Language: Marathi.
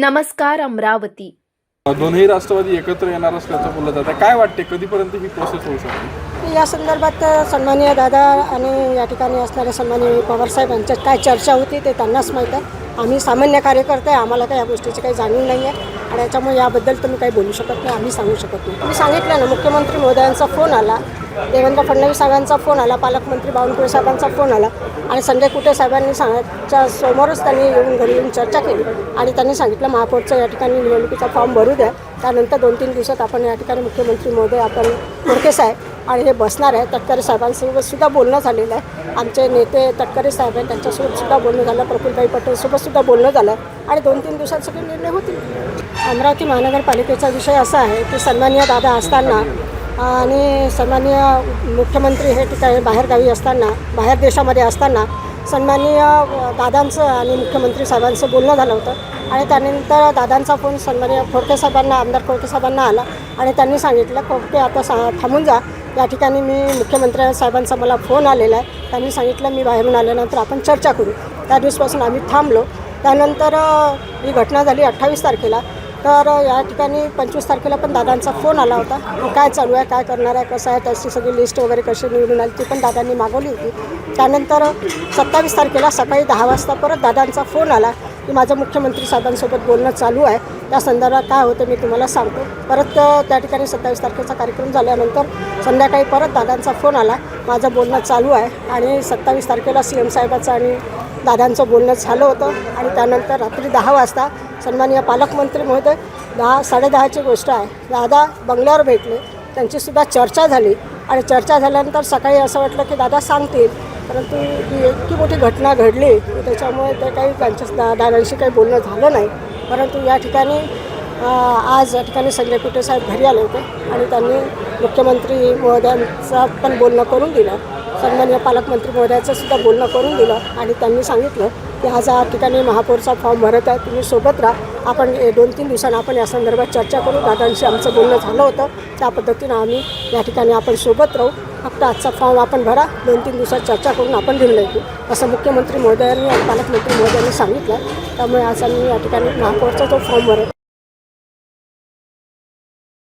नमस्कार अमरावती. दोन्ही राष्ट्रवादी एकत्र येणार असल्याचं बोललं जातं. काय वाटते कधीपर्यंत ही प्रोसेस होऊ शकते? या संदर्भात सन्माननीय दादा आणि या ठिकाणी असणारे सन्माननीय पवारसाहेब यांच्यात काय चर्चा होती ते त्यांनाच माहीत आहे. आम्ही सामान्य कार्यकर्ते आहे आम्हाला काही या गोष्टीची काही जाणीव नाही आहे. आणि याच्यामुळे याबद्दल तर मी काही बोलू शकत नाही आम्ही सांगू शकत नाही. मी सांगितलं ना मुख्यमंत्री महोदयांचा फोन आला देवेंद्र फडणवीस साहेबांचा फोन आला पालकमंत्री बावनकुळे साहेबांचा फोन आला. आणि संजय कुटे साहेबांनी सांगायच्या समोरच त्यांनी येऊन घरी येऊन चर्चा केली. आणि त्यांनी सांगितलं महापौरचं या ठिकाणी निवडणुकीचा फॉर्म भरू द्या. त्यानंतर दोन तीन दिवसात आपण या ठिकाणी मुख्यमंत्री महोदय आपण मोडके साहेब आणि हे बसणार आहे. तटकरे साहेबांसोबत सुद्धा बोलणं झालेलं आहे. आमचे नेते तटकरे साहेब आहेत त्यांच्यासोबत सुद्धा बोलणं झालं. प्रफुल्लभाई पटेलसोबत सुद्धा बोलणं झालं. आणि दोन तीन दिवसात सगळे निर्णय होतील. अमरावती महानगरपालिकेचा विषय असा आहे की सन्मान्य दादा असताना आणि सन्माननीय मुख्यमंत्री हे ठिकाणी बाहेरगावी असताना बाहेर देशामध्ये असताना सन्माननीय दादांचं आणि मुख्यमंत्री साहेबांचं बोलणं झालं होतं. आणि त्यानंतर दादांचा फोन सन्माननीय खोडके साहेबांना आमदार खोडके साहेबांना आला आणि त्यांनी सांगितलं खोडके आता सा थांबून जा. या ठिकाणी मी मुख्यमंत्री साहेबांचा मला फोन आलेला आहे. त्यांनी सांगितलं मी बाहेरून आल्यानंतर आपण चर्चा करू. त्या दिवसपासून आम्ही थांबलो. त्यानंतर ही घटना झाली अठ्ठावीस तारखेला. तर या ठिकाणी पंचवीस तारखेला पण दादांचा फोन आला होता. मग काय चालू आहे काय करणार आहे कसं आहे त्याची सगळी लिस्ट वगैरे कशी निवडून आली ती पण दादांनी मागवली होती. त्यानंतर सत्तावीस तारखेला सकाळी दहा वाजता परत दादांचा फोन आला की माझं मुख्यमंत्री साहेबांसोबत बोलणं चालू आहे. त्या संदर्भात काय होतं मी तुम्हाला सांगतो. परत त्या ठिकाणी सत्तावीस तारखेचा कार्यक्रम झाल्यानंतर संध्याकाळी परत दादांचा फोन आला. माझं बोलणं चालू आहे आणि सत्तावीस तारखेला सी एम साहेबाचं आणि दादांचं बोलणं झालं होतं आणि त्यानंतर रात्री दहा वाजता सन्माननीय पालकमंत्री महोदय दहा साडेदहाची गोष्ट आहे. दादा बंगल्यावर भेटले. त्यांचीसुद्धा चर्चा झाली. आणि चर्चा झाल्यानंतर सकाळी असं वाटलं की दादा सांगतील. परंतु ही इतकी मोठी घटना घडली त्याच्यामुळे ते काही त्यांच्या दादांशी काही बोलणं झालं नाही. परंतु या ठिकाणी आज या ठिकाणी संजय कुटे साहेब घरी आले होते. आणि त्यांनी मुख्यमंत्री महोदयांचं पण बोलणं करून दिलं. सन्मान्य पालकमंत्री महोदयाचं सुद्धा बोलणं करून दिलं. आणि त्यांनी सांगितलं की आज या ठिकाणी महापौरचा फॉर्म भरत आहे. तुम्ही सोबत राहा. आपण ए- दोन तीन दिवसांनी आपण या संदर्भात चर्चा करू. दादांशी आमचं बोलणं झालं होतं. त्या पद्धतीनं आम्ही या ठिकाणी आपण सोबत राहू. फक्त आजचा फॉर्म आपण भरा. दोन तीन दिवसात चर्चा करून आपण निर्णय घेऊ असं मुख्यमंत्री महोदयांनी आणि पालकमंत्री महोदयांनी सांगितलं त्यामुळे आज आम्ही या ठिकाणी महापौरचा जो फॉर्म भरत